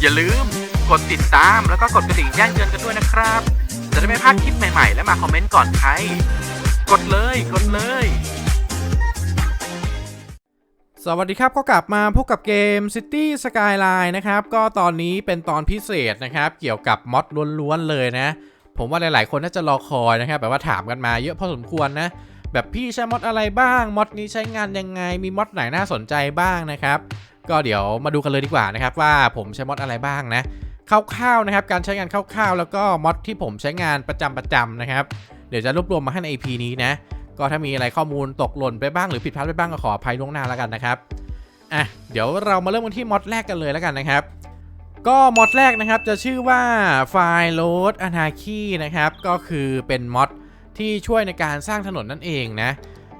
อย่าลืมกดติดตามแล้วก็กดกระดิ่งแจ้งเตือนกันด้วยนะครับ จะได้ไม่พลาดคลิปใหม่ๆ และมาคอมเมนต์ก่อนใคร กดเลย กดเลย สวัสดีครับก็กลับมาพบกับเกม City Skyline นะครับ ก็ตอนนี้เป็นตอนพิเศษนะครับ เกี่ยวกับม็อดล้วนๆเลยนะ ผมว่าหลายๆ คนน่าจะรอคอยนะครับแบบว่าถามกันมาเยอะพอสมควรนะ แบบพี่ใช้ม็อดอะไรบ้างม็อดนี้ใช้งานยังไงมีม็อดไหนน่าสนใจบ้างนะครับ ก็เดี๋ยวมาดูกันเลยดีกว่านะครับว่าผมใช้มอดอะไรบ้างนะคร่าวๆนะครับการใช้งานคร่าวๆ แล้วก็มอดที่ผมใช้งานประจำประจำนะครับ เดี๋ยวจะรวบรวมมาให้ใน EP นี้นะก็ถ้ามีอะไรข้อมูลตกหล่นไปบ้างหรือผิดพลาดไปบ้างก็ขออภัยล่วงหน้าแล้วกันนะครับอะเดี๋ยวเรามาเริ่มกันที่มอดแรกกันเลยแล้วกันนะครับ ก็มอดแรกนะครับจะชื่อว่าไฟล์ load anarchy นะครับก็คือเป็นมอดที่ช่วยในการสร้างถนนนั่นเองนะ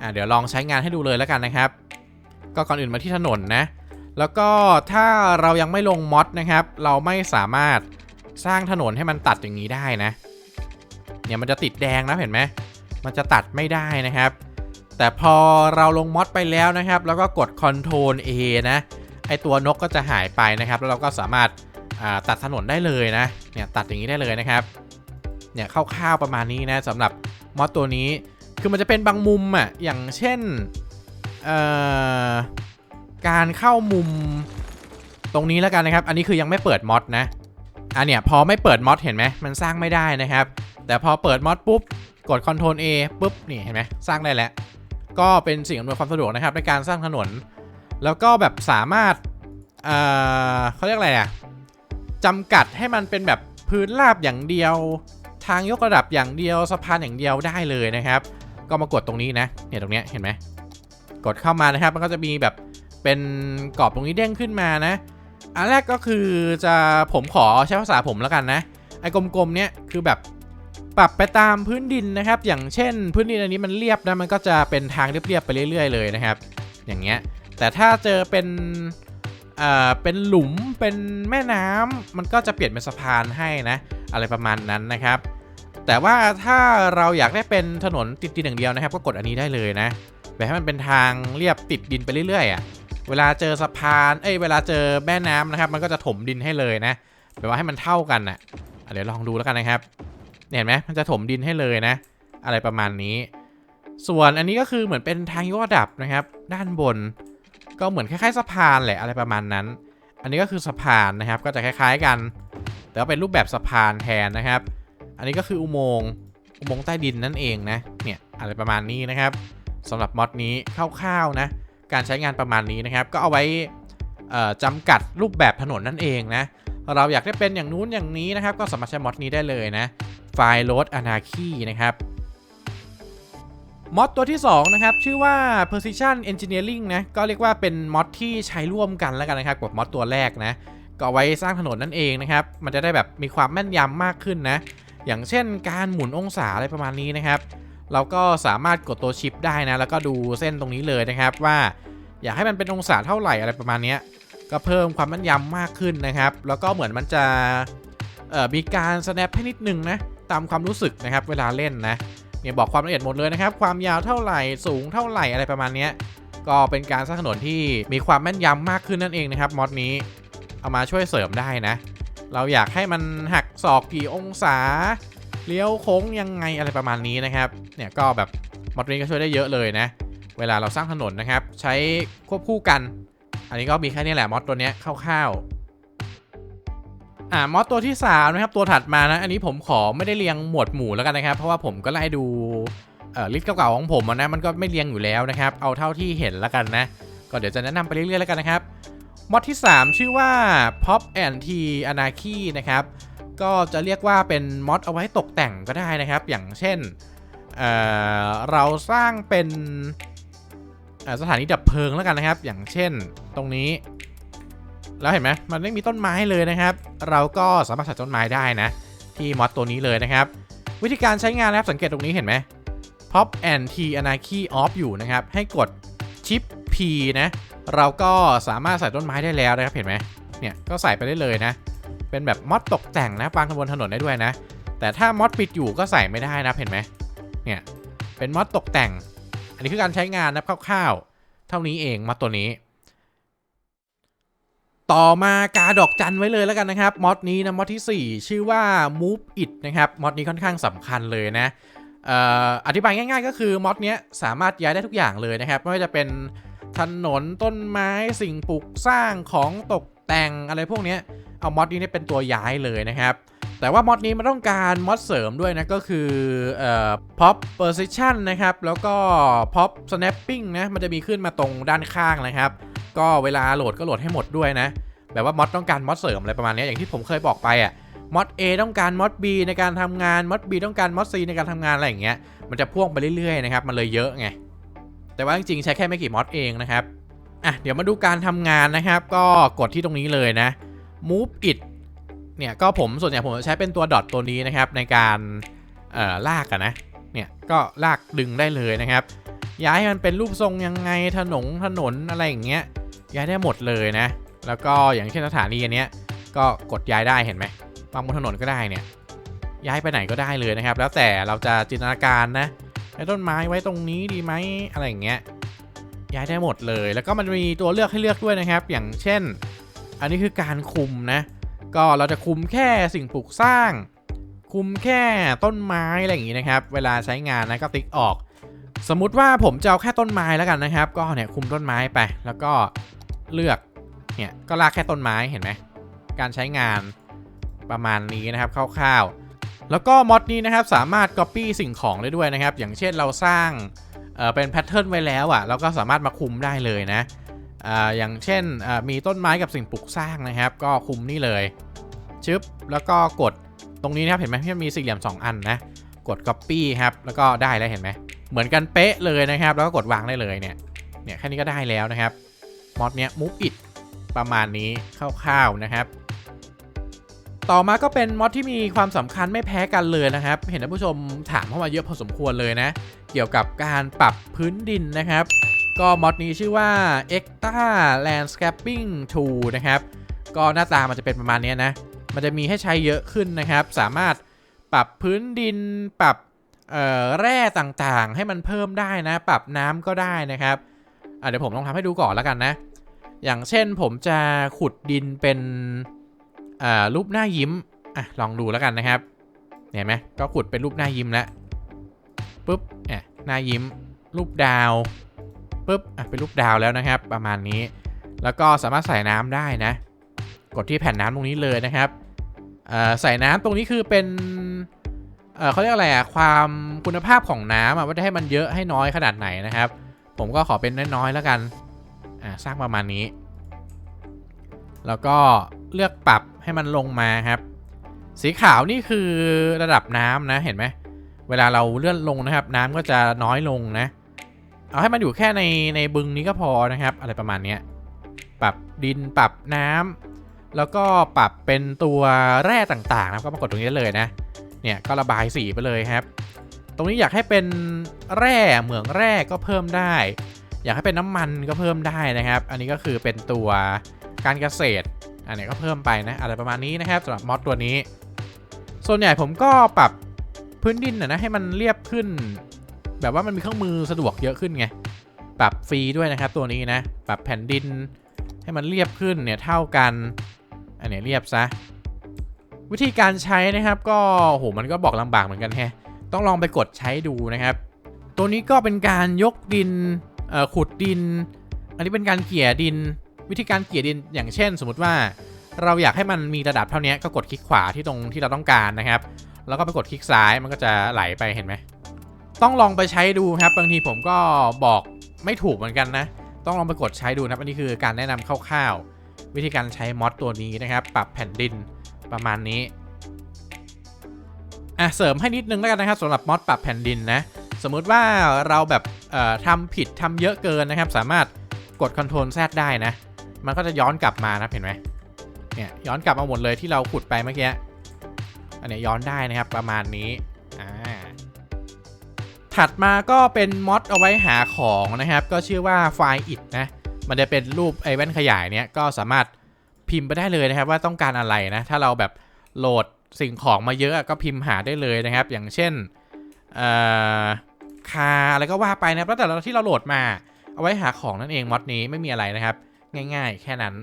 อะเดี๋ยวลองใช้งานให้ดูเลยแล้วกันนะครับ ก็ก่อนอื่นมาที่ถนนนะ แล้วก็ถ้าเรายังไม่ลงมอดนะครับ เราไม่สามารถสร้างถนนให้มันตัดอย่างนี้ได้นะ เนี่ยมันจะติดแดงนะเห็นไหมมันจะตัดไม่ได้นะครับ แต่พอเราลงมอดไปแล้วนะครับ แล้วก็กด Ctrl A นะ ไอตัวนกก็จะหายไปนะครับ แล้วเราก็สามารถตัดถนนได้เลยนะ เนี่ยตัดอย่างนี้ได้เลยนะครับ เนี่ยคร่าวๆประมาณนี้นะสำหรับมอดตัวนี้ คือมันจะเป็นบางมุมอะ อย่างเช่น เอ่อ การเข้ามุมตรงนี้แล้วกันนะครับ อันนี้คือยังไม่เปิดมอดนะอันเนี่ยพอไม่เปิดมอดเห็นไหมมันสร้างไม่ได้นะครับ แต่พอเปิดมอดปุ๊บกด Ctrl A ปุ๊บนี่เห็นไหมสร้างได้แล้ว ก็เป็นสิ่งอำนวยความสะดวกนะครับในการสร้างถนน แล้วก็แบบสามารถเอ่อเขาเรียกอะไรอะจำกัดให้มันเป็นแบบพื้นราบอย่างเดียว ทางยกระดับอย่างเดียวสะพานอย่างเดียวได้เลยนะครับ ก็มากดตรงนี้นะเนี่ยตรงเนี้ยเห็นไหมกดเข้ามานะครับ มันก็จะมีแบบ เป็นกรอบตรงนี้เด้งขึ้นมานะ อันแรกก็คือจะผมขอใช้ภาษาผมแล้วกันนะ ไอ้กลมๆเนี้ยคือแบบปรับไปตามพื้นดินนะครับ อย่างเช่น พื้นดินอันนี้มันเรียบนะ มันก็จะเป็นทางเรียบๆไปเรื่อยๆเลยนะครับ อย่างเงี้ย แต่ถ้าเจอเป็นเอ่อเป็นหลุม เป็นแม่น้ำมันก็จะเปลี่ยนเป็นสะพานให้นะ อะไรประมาณนั้นนะครับ แต่ว่าถ้าเราอยากได้เป็นถนนติดดินอย่างเดียวนะครับ ก็กดอันนี้ได้เลยนะ แบบให้มันเป็นทางเรียบติดดินไปเรื่อยๆอะ เวลาเจอสะพาน เอ้ย เวลาเจอแม่น้ำนะครับ มันก็จะถมดินให้เลยนะ แบบว่าให้มันเท่ากันอะอะเดี๋ยวลองดูแล้วกันนะครับ เห็นไหมมันจะถมดินให้เลยนะ อะไรประมาณนี้ ส่วนอันนี้ก็คือเหมือนเป็นทางยกระดับนะครับ ด้านบน ก็เหมือนคล้ายๆสะพานแหละ อะไรประมาณนั้น อันนี้ก็คือสะพานนะครับ ก็จะคล้าย ๆกัน แต่ว่าเป็นรูปแบบสะพานแทนนะครับ อันนี้ก็คืออุโมงค์อุโมงค์ใต้ดินนั่นเองนะ เนี่ย อะไรประมาณนี้นะครับสำหรับมอดนี้คร่าวๆนะ การใช้งานประมาณนี้นะครับ ก็เอาไว้เอ่อจำกัดรูปแบบถนนนั่นเองนะ เราอยากได้เป็นอย่างนู้นอย่างนี้นะครับ ก็สามารถใช้มอดนี้ได้เลยนะ ไฟล์ load anarchy นะครับมอดตัวที่ 2 นะครับ ชื่อว่า precision engineering นะ ก็เรียกว่าเป็นมอดที่ใช้ร่วมกันแล้วกันนะครับกับมอดตัวแรกนะ ก็ไว้สร้างถนนนั่นเองนะครับ มันจะได้แบบมีความแม่นยำมากขึ้นนะ อย่างเช่นการหมุนองศาอะไรประมาณนี้นะครับ เราก็สามารถกดตัวชิปได้นะ แล้วก็ดูเส้นตรงนี้เลยนะครับว่า อยากให้มันเป็นองศาเท่าไหร่อะไรประมาณนี้ก็เพิ่มความแม่นยำมากขึ้นนะครับ แล้วก็เหมือนมันจะมีการ snap ให้นิดนึงนะตามความรู้สึกนะครับเวลาเล่นนะเนี่ยบอกความละเอียดหมดเลยนะครับ ความยาวเท่าไหร่สูงเท่าไหร่อะไรประมาณนี้ก็เป็นการสร้างถนนที่มีความแม่นยำมากขึ้นนั่นเองนะครับมอดนี้เอามาช่วยเสริมได้นะ เราอยากให้มันหักศอกกี่องศา เลี้ยวโค้งยังไงอะไรประมาณนี้นะครับ เนี่ยก็แบบมอดนี้ก็ช่วยได้เยอะเลยนะ เวลาเราสร้างถนนนะครับ ใช้ควบคู่กัน อันนี้ก็มีแค่นี้แหละมอดตัวเนี้ยคร่าวๆอ่ามอดตัวที่3นะครับตัวถัดมานะอันนี้ผมขอไม่ได้เรียงหมวดหมู่แล้วกันนะครับ เพราะว่าผมก็ไล่ดูเอ่อลิสต์เก่าๆของผมนะมันก็ไม่เรียงอยู่แล้วนะครับ เอาเท่าที่เห็นแล้วกันนะ ก็เดี๋ยวจะแนะนำไปเรื่อยๆแล้วกันนะครับมอดที่ 3 ชื่อว่า Pop and T Anarchy นะครับ ก็จะเรียกว่าเป็นมอดเอาไว้ตกแต่งก็ได้นะครับ อย่างเช่นเเราสร้างเป็นสถานีดับเพลิงแล้วกันนะครับ อย่างเช่นตรงนี้ แล้วเห็นไหมมันไม่มีต้นไม้เลยนะครับ เราก็สามารถใส่ต้นไม้ได้นะ ที่มอดตัวนี้เลยนะครับ วิธีการใช้งานนะครับสังเกตตรงนี้เห็นไหม Pop and T Anarchy Off อยู่นะครับ ให้กดชิป P นะ เราก็สามารถใส่ต้นไม้ได้แล้วนะครับเห็นไหมเนี่ยก็ใส่ไปได้เลยนะ เป็นแบบมอดตกแต่งนะวางบนถนนได้ด้วยนะ แต่ถ้ามอดปิดอยู่ก็ใส่ไม่ได้นะเห็นไหมเนี่ยเป็นมอดตกแต่ง อันนี้คือการใช้งานนะคร่าวๆ เท่านี้เองมอดตัวนี้ ต่อมากาดอกจันไว้เลยแล้วกันนะครับมอดนี้นะมอดที่ 4 ชื่อว่า move it นะครับมอดนี้ค่อนข้างสำคัญเลยนะเอ่ออธิบายง่ายๆ ก็คือมอดเนี้ยสามารถย้ายได้ทุกอย่างเลยนะครับ ไม่ว่าจะเป็นถนนต้นไม้สิ่งปลูกสร้างของตกแต่งอะไรพวกเนี้ย เอามอดนี้เป็นตัวย้ายเลยนะครับแต่ว่ามอดนี้มันต้องการมอดเสริมด้วยนะ ก็คือเอ่อ pop position นะครับ แล้วก็ pop snapping นะ มันจะมีขึ้นมาตรงด้านข้างนะครับ ก็เวลาโหลดก็โหลดให้หมดด้วยนะ แบบว่ามอดต้องการมอดเสริมอะไรประมาณนี้อย่างที่ผมเคยบอกไปอะมอด A ต้องการมอด B ในการทำงานมอด B ต้องการมอด C ในการทำงานอะไรอย่างเงี้ยมันจะพ่วงไปเรื่อยๆนะครับมันเลยเยอะไงแต่ว่าจริงๆใช้แค่ไม่กี่มอดเองนะครับอะเดี๋ยวมาดูการทำงานนะครับ ก็กดที่ตรงนี้เลยนะ move it เนี่ยก็ผมส่วนใหญ่ผมจะใช้เป็นตัวดอทตัวนี้นะครับ ในการเอ่อลากอะนะเนี่ยก็ลากดึงได้เลยนะครับ ย้ายให้มันเป็นรูปทรงยังไงถนนถนนอะไรอย่างเงี้ยย้ายได้หมดเลยนะ แล้วก็อย่างเช่นสถานีอันเนี้ยก็กดย้ายได้เห็นไหมวางบนถนนก็ได้เนี่ยย้ายไปไหนก็ได้เลยนะครับ แล้วแต่เราจะจินตนาการนะให้ต้นไม้ไว้ตรงนี้ดีไหมอะไรอย่างเงี้ยย้ายได้หมดเลย แล้วก็มันมีตัวเลือกให้เลือกด้วยนะครับ อย่างเช่น อันนี้คือการคุมนะ ก็เราจะคุมแค่สิ่งปลูกสร้าง คุมแค่ต้นไม้อะไรอย่างงี้นะครับ เวลาใช้งานนะก็ติ๊กออก สมมุติว่าผมจะเอาแค่ต้นไม้แล้วกันนะครับ ก็เนี่ยคุมต้นไม้ไป แล้วก็เลือก เนี่ยก็ลากแค่ต้นไม้เห็นไหม การใช้งานประมาณนี้นะครับคร่าวๆ แล้วก็มอดนี้นะครับสามารถ Copy สิ่งของได้ด้วยนะครับ อย่างเช่นเราสร้างเอ่อเป็นแพทเทิร์นไว้แล้วอะ่ะเราก็สามารถมาคุมได้เลยนะ อย่างเช่นมีต้นไม้กับสิ่งปลูกสร้างนะครับ ก็คุมนี่เลยชึบแล้วก็กดตรงนี้นะครับเห็นไหมที่มันมีสี่เหลี่ยม 2 อันนะกด Copy ครับแล้วก็ได้แล้วเห็นไหมเหมือนกันเป๊ะเลยนะครับ แล้วก็กดวางได้เลยเนี่ยเนี่ยแค่นี้ก็ได้แล้วนะครับมอดเนี้ย move it ประมาณนี้คร่าวๆนะครับ ต่อมาก็เป็นมอดที่มีความสำคัญไม่แพ้กันเลยนะครับ เห็นท่านผู้ชมถามเข้ามาเยอะพอสมควรเลยนะ เกี่ยวกับการปรับพื้นดินนะครับ ก็มอดนี้ชื่อว่า Extra Landscaping Tool นะครับ ก็หน้าตามันจะเป็นประมาณนี้นะ มันจะมีให้ใช้เยอะขึ้นนะครับ สามารถปรับพื้นดิน ปรับเอ่อแร่ต่างๆ ให้มันเพิ่มได้นะ ปรับน้ำก็ได้นะครับเดี๋ยวผมลองทำให้ดูก่อนแล้วกันนะ อย่างเช่นผมจะขุดดินเป็นเอ่อรูปหน้ายิ้มอะลองดูแล้วกันนะครับ เห็นไหมก็ขุดเป็นรูปหน้ายิ้มแล้วปุ๊บอะหน้ายิ้ม รูปดาว ปุ๊บอะเป็นรูปดาวแล้วนะครับ ประมาณนี้ แล้วก็สามารถใส่น้ำได้นะ กดที่แผ่นน้ำตรงนี้เลยนะครับอ่อใส่น้ำตรงนี้คือเป็นเอ่อเขาเรียกอะไรอะความคุณภาพของน้ำอะว่าจะให้มันเยอะให้น้อยขนาดไหนนะครับ ผมก็ขอเป็นน้อยๆแล้วกันอ่าสร้างประมาณนี้ แล้วก็เลือกปรับให้มันลงมาครับ สีขาวนี่คือระดับน้ำนะเห็นไหมเวลาเราเลื่อนลงนะครับ น้ำก็จะน้อยลงนะ เอาให้มันอยู่แค่ในในบึงนี้ก็พอนะครับ อะไรประมาณนี้ปรับดินปรับน้ำแล้วก็ปรับเป็นตัวแร่ต่างๆนะก็มากดตรงนี้เลยนะเนี่ยก็ระบายสีไปเลยครับ ตรงนี้อยากให้เป็นแร่เหมืองแร่ก็เพิ่มได้ อยากให้เป็นน้ำมันก็เพิ่มได้นะครับ อันนี้ก็คือเป็นตัวการเกษตรอันนี้ก็เพิ่มไปนะอะไรประมาณนี้นะครับสำหรับมอดตัวนี้ ส่วนใหญ่ผมก็ปรับพื้นดินนะให้มันเรียบขึ้น แบบว่ามันมีเครื่องมือสะดวกเยอะขึ้นไง ปรับฟรีด้วยนะครับตัวนี้นะ ปรับแผ่นดินให้มันเรียบขึ้นเนี่ยเท่ากัน อันนี้เรียบซะ วิธีการใช้นะครับก็โหมันก็บอกลำบากเหมือนกันแฮะ ต้องลองไปกดใช้ดูนะครับ ตัวนี้ก็เป็นการยกดินขุดดิน อันนี้เป็นการเกี่ยดิน วิธีการเกี่ยดินอย่างเช่น สมมติว่าเราอยากให้มันมีระดับเท่านี้ก็กดคลิกขวาที่ตรงที่เราต้องการนะครับ แล้วก็ไปกดคลิกซ้ายมันก็จะไหลไปเห็นไหม ต้องลองไปใช้ดูครับ บางทีผมก็บอกไม่ถูกเหมือนกันนะ ต้องลองไปกดใช้ดูนะครับ อันนี้คือการแนะนำคร่าวๆ วิธีการใช้มอดตัวนี้นะครับ ปรับแผ่นดินประมาณนี้อะเสริมให้นิดนึงแล้วกันนะครับสำหรับมอดปรับแผ่นดินนะ สมมุติว่าเราแบบทำผิดทำเยอะเกินนะครับ สามารถกด Ctrl Z ได้นะ มันก็จะย้อนกลับมานะเห็นไหมเนี่ยย้อนกลับมาหมดเลยที่เราขุดไปเมื่อกี้ อันนี้ย้อนได้นะครับประมาณนี้ ถัดมาก็เป็นมอดเอาไว้หาของนะครับ ก็ชื่อว่าไฟล์ it นะ มันจะเป็นรูปไอแว่นขยายเนี้ยก็สามารถพิมพ์ไปได้เลยนะครับ ว่าต้องการอะไรนะ ถ้าเราแบบโหลดสิ่งของมาเยอะก็พิมพ์หาได้เลยนะครับ อย่างเช่นคาอะไรก็ว่าไปนะแล้วแต่เราที่เราโหลดมาเอาไว้หาของนั่นเองมอดนี้ไม่มีอะไรนะครับ ง่าย ๆ แค่นั้น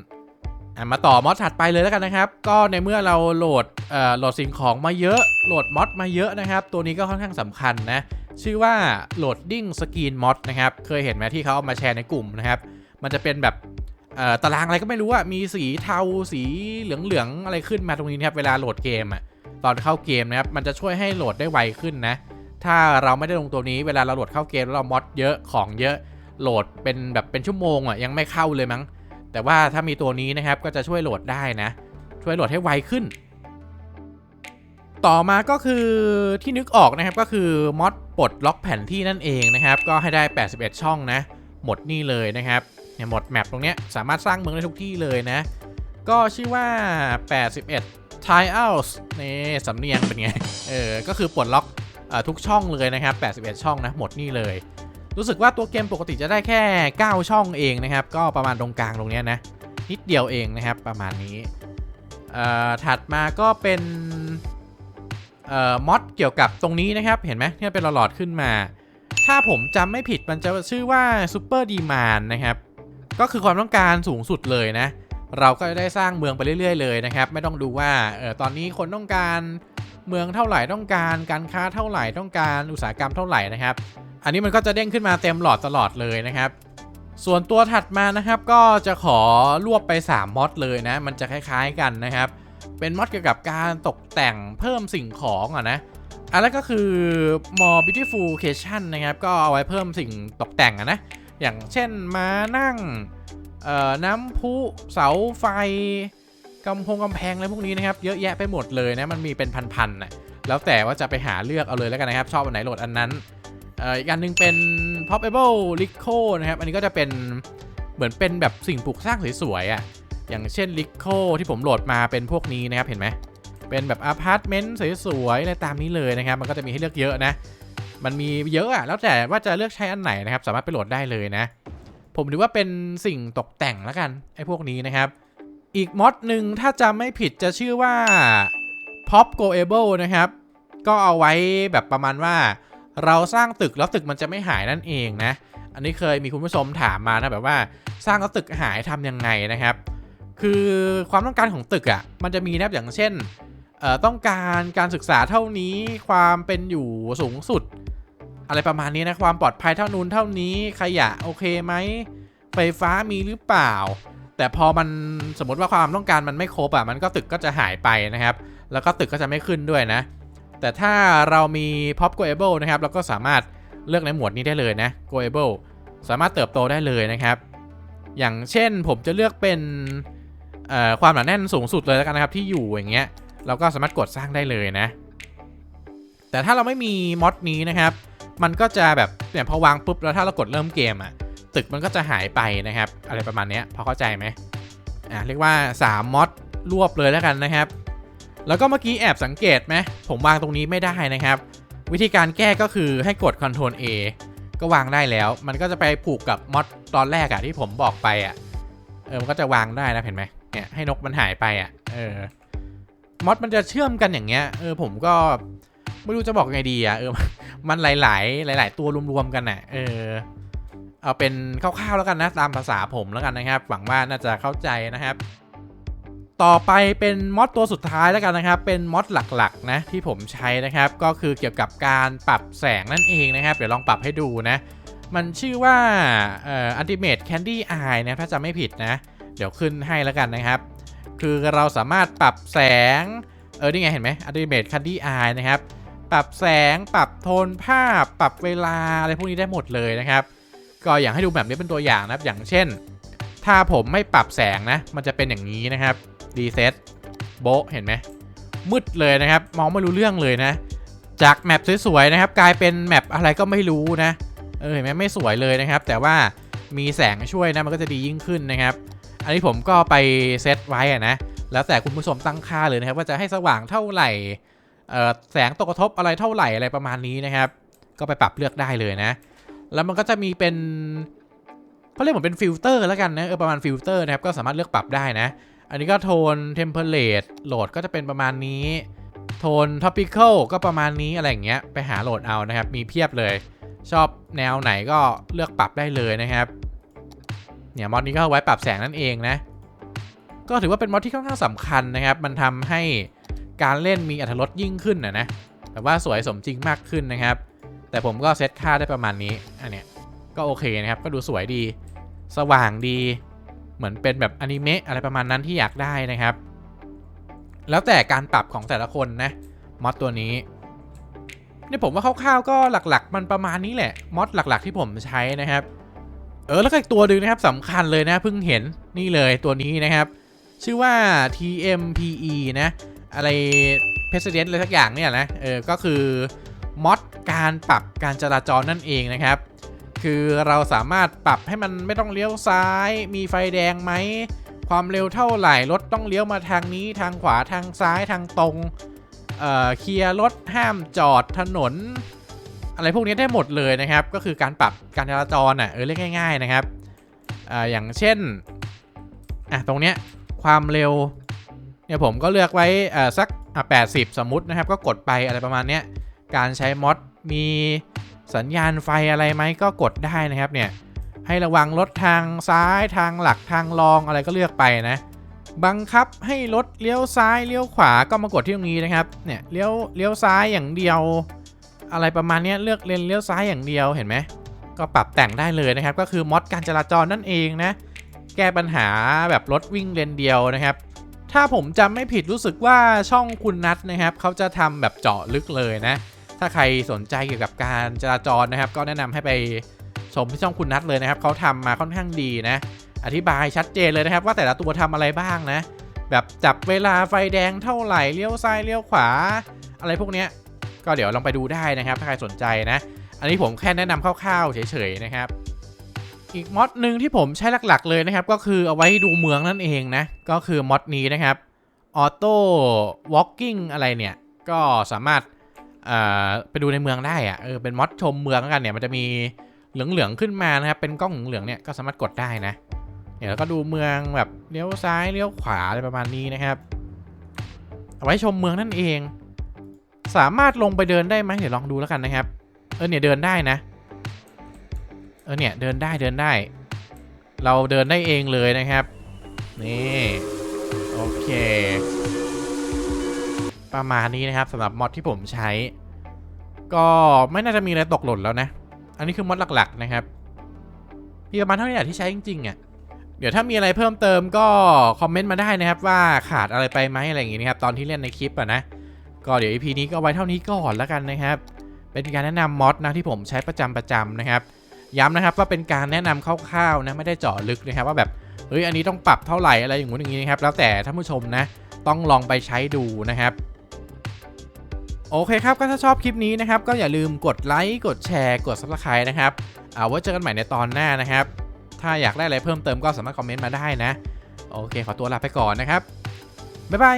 มาต่อมอดถัดไปเลยแล้วกันนะครับ ก็ในเมื่อเราโหลดเอ่อโหลดสิ่งของมาเยอะ โหลดมอดมาเยอะนะครับ ตัวนี้ก็ค่อนข้างสำคัญนะ ชื่อว่า loading screen mod นะครับ เคยเห็นไหมที่เขาเอามาแชร์ในกลุ่มนะครับ มันจะเป็นแบบตารางอะไรก็ไม่รู้อะมีสีเทาสีเหลืองๆอะไรขึ้นมาตรงนี้นะครับ เวลาโหลดเกมอะตอนเข้าเกมนะครับ มันจะช่วยให้โหลดได้ไวขึ้นนะ ถ้าเราไม่ได้ลงตัวนี้ เวลาเราโหลดเข้าเกมแล้วเรามอดเยอะของเยอะโหลดเป็นแบบเป็นชั่วโมงอะยังไม่เข้าเลยมั้ง แต่ว่าถ้ามีตัวนี้นะครับก็จะช่วยโหลดได้นะ ช่วยโหลดให้ไวขึ้น ต่อมาก็คือที่นึกออกนะครับก็คือมอดปลดล็อกแผ่นที่นั่นเองนะครับ ก็ให้ได้ 81 ช่องนะ หมดนี่เลยนะครับเนี่ยหมดแมปตรงเนี้ยสามารถสร้างเมืองได้ทุกที่เลยนะ ก็ชื่อว่า 81 tiles นี่สำเนียงเป็นไง เออ ก็คือปลดล็อกอทุกช่องเลยนะครับ 81 ช่องนะ หมดนี่เลย รู้สึกว่าตัวเกมปกติจะได้แค่ 9 ช่องเองนะครับ ก็ประมาณตรงกลางตรงเนี้ยนะ นิดเดียวเองนะครับ ประมาณนี้ เอ่อ ถัดมาก็เป็น เอ่อมอดเกี่ยวกับตรงนี้นะครับ เห็นไหมที่มันเป็นหลอดขึ้นมา ถ้าผมจำไม่ผิดมันจะชื่อว่า Super Demand นะครับ ก็คือความต้องการสูงสุดเลยนะ เราก็จะได้สร้างเมืองไปเรื่อย ๆ เลยนะครับ ไม่ต้องดูว่าเออตอนนี้คนต้องการเมืองเท่าไหร่ต้องการการค้าเท่าไหร่ต้องการอุตสาหกรรมเท่าไหร่นะครับ อันนี้มันก็จะเด้งขึ้นมาเต็มหลอดตลอดเลยนะครับ ส่วนตัวถัดมานะครับก็จะขอรวบไป 3มอดเลยนะ มันจะคล้าย ๆกันนะครับ เป็นมอดเกี่ยวกับการตกแต่งเพิ่มสิ่งของอะนะอันแรกก็คือ more beautification นะครับ ก็เอาไว้เพิ่มสิ่งตกแต่งอะนะ อย่างเช่นมานั่งน้ำพุเสาไฟกำพงกำแพงอะไรพวกนี้นะครับ เยอะแยะไปหมดเลยนะ มันมีเป็นพันๆนะแล้วแต่ว่าจะไปหาเลือกเอาเลยแล้วกันนะครับ ชอบอันไหนโหลดอันนั้นอีกอันหนึงเป็น poppable lico นะครับ อันนี้ก็จะเป็นเหมือนเป็นแบบสิ่งปลูกสร้างสวยๆอะ่ะ อย่างเช่น lico ที่ผมโหลดมาเป็นพวกนี้นะครับ เห็นไหม เป็นแบบอพาร์ตเมนต์สวยๆอะไรตามนี้เลยนะครับ มันก็จะมีให้เลือกเยอะนะ มันมีเยอะอะ่ะแล้วแต่ว่าจะเลือกใช้อันไหนนะครับ สามารถไปโหลดได้เลยนะ ผมถือว่าเป็นสิ่งตกแต่งแล้วกันไอ้พวกนี้นะครับ อีกมอดหนึ่งถ้าจำไม่ผิดจะชื่อว่า pop goable นะครับ ก็เอาไว้แบบประมาณว่าเราสร้างตึกแล้วตึกมันจะไม่หายนั่นเองนะ อันนี้เคยมีคุณผู้ชมถามมานะแบบว่าสร้างแล้วตึกหายทำยังไงนะครับ คือความต้องการของตึกอะ่ะมันจะมีนะครับอย่างเช่นต้องการการศึกษาเท่านี้ความเป็นอยู่สูงสุด อะไรประมาณนี้นะความปลอดภัยเท่านู้นเท่านี้ขยะโอเคไหมไฟฟ้ามีหรือเปล่า แต่พอมันสมมติว่าความต้องการมันไม่ครบอะ่ะมันก็ตึกก็จะหายไปนะครับ แล้วก็ตึกก็จะไม่ขึ้นด้วยนะ แต่ถ้าเรามี pop goable นะครับเราก็สามารถเลือกในหมวดนี้ได้เลยนะ goable สามารถเติบโตได้เลยนะครับ อย่างเช่นผมจะเลือกเป็น ความหนาแน่นสูงสุดเลยแล้วกันนะครับที่อยู่อย่างเงี้ยเราก็สามารถกดสร้างได้เลยนะ แต่ถ้าเราไม่มีมอดนี้นะครับ มันก็จะแบบเนี่ยพอวางปุ๊บแล้วถ้าเรากดเริ่มเกมอะตึกมันก็จะหายไปนะครับ อะไรประมาณเนี้ยพอเข้าใจไหมอะเรียกว่า 3มอดรวบเลยแล้วกันนะครับ แล้วก็เมื่อกี้แอบสังเกตไหมผมวางตรงนี้ไม่ได้นะครับ วิธีการแก้ก็คือให้กด Ctrl A ก็วางได้แล้ว มันก็จะไปผูกกับมอดตอนแรกอะที่ผมบอกไปอะเออมันก็จะวางได้นะเห็นไหม เนี่ยให้นกมันหายไปอะเออมอดมันจะเชื่อมกันอย่างเงี้ย เออผมก็ไม่รู้จะบอกไงดีอะเออมันหลาย ๆ หลาย ๆ ตัวรวมๆกันน่ะ เออ เอาเป็นคร่าวๆแล้วกันนะตามภาษาผมแล้วกันนะครับ หวังว่าน่าจะเข้าใจนะครับ ต่อไปเป็นมอดตัวสุดท้ายแล้วกันนะครับ เป็นมอดหลักๆนะที่ผมใช้นะครับ ก็คือเกี่ยวกับการปรับแสงนั่นเองนะครับ เดี๋ยวลองปรับให้ดูนะ มันชื่อว่าเอ่อ Ultimate Candy Eye นะถ้าจำไม่ผิดนะ เดี๋ยวขึ้นให้แล้วกันนะครับ คือเราสามารถปรับแสง เออ นี่ไงเห็นไหม Ultimate Candy Eye นะครับ ปรับแสง ปรับโทนภาพ ปรับเวลาอะไรพวกนี้ได้หมดเลยนะครับ ก็อยากให้ดูแบบนี้เป็นตัวอย่างนะครับ อย่างเช่น ถ้าผมไม่ปรับแสงนะ มันจะเป็นอย่างนี้นะครับรีเซ็ตโบเห็นไหมมืดเลยนะครับ มองไม่รู้เรื่องเลยนะ จากแมปสวยๆนะครับ กลายเป็นแมปอะไรก็ไม่รู้นะ เออเห็นไหมไม่สวยเลยนะครับ แต่ว่ามีแสงช่วยนะมันก็จะดียิ่งขึ้นนะครับ อันนี้ผมก็ไปเซตไว้นะ แล้วแต่คุณผู้ชมตั้งค่าเลยนะครับ ว่าจะให้สว่างเท่าไหร่เออแสงตกกระทบอะไรเท่าไหร่อะไรประมาณนี้นะครับ ก็ไปปรับเลือกได้เลยนะ แล้วมันก็จะมีเป็นเขาเรียกเหมือนเป็นฟิลเตอร์แล้วกันนะเออประมาณฟิลเตอร์นะครับก็สามารถเลือกปรับได้นะ อันนี้ก็โทนเทมเพลตโหลดก็จะเป็นประมาณนี้ โทนท็อปิคอลก็ประมาณนี้อะไรอย่างเงี้ยไปหาโหลดเอานะครับ มีเพียบเลย ชอบแนวไหนก็เลือกปรับได้เลยนะครับ เนี่ยมอดนี้ก็ไว้ปรับแสงนั่นเองนะ ก็ถือว่าเป็นมอดที่ค่อนข้างสำคัญนะครับ มันทำให้การเล่นมีอรรถรสยิ่งขึ้นนะนะแบบว่าสวยสมจริงมากขึ้นนะครับ แต่ผมก็เซตค่าได้ประมาณนี้ อันเนี้ยก็โอเคนะครับ ก็ดูสวยดี สว่างดี เหมือนเป็นแบบอนิเมะอะไรประมาณนั้นที่อยากได้นะครับ แล้วแต่การปรับของแต่ละคนนะมอดตัวนี้เนี่ยผมว่าคร่าวๆก็หลักๆ มันประมาณนี้แหละมอดหลัก ๆ ที่ผมใช้นะครับ เออแล้วก็อีกตัวหนึ่งนะครับสำคัญเลยนะเพิ่งเห็นนี่เลยตัวนี้นะครับ ชื่อว่า TMPE นะ อะไร President อะไรสักอย่างเนี่ยนะเออก็คือมอดการปรับการจราจรนั่นเองนะครับ คือเราสามารถปรับให้มันไม่ต้องเลี้ยวซ้าย มีไฟแดงไหม ความเร็วเท่าไหร่ รถต้องเลี้ยวมาทางนี้ทางขวาทางซ้ายทางตรงเอ่อเคลียร์รถห้ามจอดถนน อะไรพวกนี้ได้หมดเลยนะครับ ก็คือการปรับการจราจรอะเออเรียกง่าย ๆนะครับอ่าอย่างเช่นอะตรงเนี้ยความเร็วเนี่ยผมก็เลือกไว้อ่าสักอะ80สมมุตินะครับ ก็กดไปอะไรประมาณเนี้ยการใช้มอดมีสัญญาณไฟอะไรไหมก็กดได้นะครับเนี่ยให้ระวังรถทางซ้ายทางหลักทางรองอะไรก็เลือกไปนะ บังคับให้รถเลี้ยวซ้ายเลี้ยวขวาก็มากดที่ตรงนี้นะครับเนี่ยเลี้ยวเลี้ยวซ้ายอย่างเดียว อะไรประมาณนี้เลือกเลนเลี้ยวซ้ายอย่างเดียวเห็นไหมก็ปรับแต่งได้เลยนะครับ ก็คือมอดการจราจรนั่นเองนะ แก้ปัญหาแบบรถวิ่งเลนเดียวนะครับ ถ้าผมจำไม่ผิดรู้สึกว่าช่องคุณนัทนะครับ เขาจะทำแบบเจาะลึกเลยนะ ถ้าใครสนใจเกี่ยวกับการจราจรนะครับ ก็แนะนำให้ไปชมที่ช่องคุณนัทเลยนะครับเขาทำมาค่อนข้างดีนะ อธิบายชัดเจนเลยนะครับ ว่าแต่ละตัวทำอะไรบ้างนะ แบบจับเวลาไฟแดงเท่าไหร่เลี้ยวซ้ายเลี้ยวขวา อะไรพวกเนี้ย ก็เดี๋ยวลองไปดูได้นะครับ ถ้าใครสนใจนะ อันนี้ผมแค่แนะนำคร่าวๆเฉยๆนะครับ อีกมอดหนึ่งที่ผมใช้หลักๆเลยนะครับ ก็คือเอาไว้ดูเมืองนั่นเองนะ ก็คือมอดนี้นะครับออโต้วอล์กิ้งอะไรเนี่ย ก็สามารถไปดูในเมืองได้อะเออเป็นมอดชมเมืองแล้วกันเนี่ยมันจะมีเหลืองๆขึ้นมานะครับ เป็นกล้องเหลืองเนี่ยก็สามารถกดได้นะเดี๋ยแล้วก็ดูเมืองแบบเลี้ยวซ้ายเลี้ยวขวาอะไรประมาณนี้นะครับ เอาไว้ชมเมืองนั่นเอง สามารถลงไปเดินได้ไหมเดี๋ยวลองดูแล้วกันนะครับ เออเนี่ยเดินได้นะ เออเนี่ยเดินได้เดินได้ เราเดินได้เองเลยนะครับ นี่ โอเค ประมาณนี้นะครับสำหรับมอดที่ผมใช้ ก็ไม่น่าจะมีอะไรตกหล่นแล้วนะ อันนี้คือมอดหลัก ๆ นะครับมีประมาณเท่านี้แหละที่ใช้จริงๆอะเดี๋ยวถ้ามีอะไรเพิ่มเติมก็คอมเมนต์มาได้นะครับว่าขาดอะไรไปไหมอะไรอย่างงี้นะครับตอนที่เล่นในคลิปอะนะ ก็เดี๋ยว EP นี้ก็ไว้เท่านี้ก่อนแล้วกันนะครับ เป็นการแนะนำมอดนะที่ผมใช้ประจำประจำนะครับ ย้ำนะครับว่าเป็นการแนะนำคร่าวๆนะไม่ได้เจาะลึกนะครับว่าแบบเฮ้ยอันนี้ต้องปรับเท่าไหร่อะไรอย่างงู้นอย่างนี้นะครับ แล้วแต่ท่านผู้ชมนะต้องลองไปใช้ดูนะครับโอเคครับ ก็ถ้าชอบคลิปนี้นะครับ ก็อย่าลืมกดไลค์ กดแชร์ กด subscribe นะครับ เอาไว้เจอกันใหม่ในตอนหน้านะครับ ถ้าอยากได้อะไรเพิ่มเติมก็สามารถคอมเมนต์มาได้นะ โอเค ขอตัวลาไปก่อนนะครับ บ๊ายบาย